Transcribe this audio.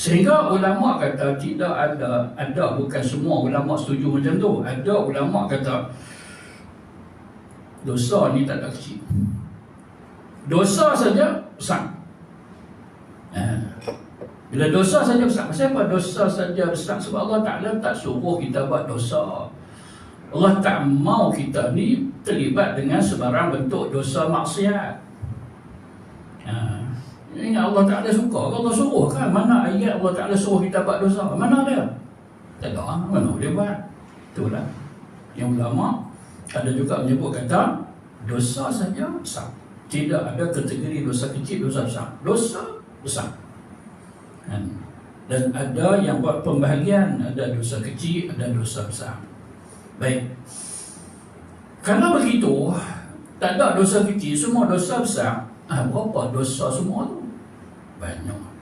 Sehingga ulama kata tidak ada ada bukan semua ulama setuju macam tu. Ada ulama kata dosa ni tak ada kecil. Dosa saja besar. Ha. Bila dosa saja besar. Kenapa dosa saja besar? Sebab Allah Ta'ala tak suruh kita buat dosa. Allah tak mau kita ni terlibat dengan sebarang bentuk dosa maksiat. Ha. Ini Allah Ta'ala suka ke Allah suruh kan? Mana ayat Allah Ta'ala suruh kita buat dosa? Mana dia? Tak ada. Mana dia buat? Itulah. Yang ulama ada juga menyebut kata dosa saja besar. Tidak ada kategori dosa kecil, dosa besar. Dosa besar. Kan? Dan ada yang buat pembahagian, ada dosa kecil, ada dosa besar. Baik. Kalau begitu, tak ada dosa kecil, semua dosa besar. Ah, berapa dosa semua tu? banyak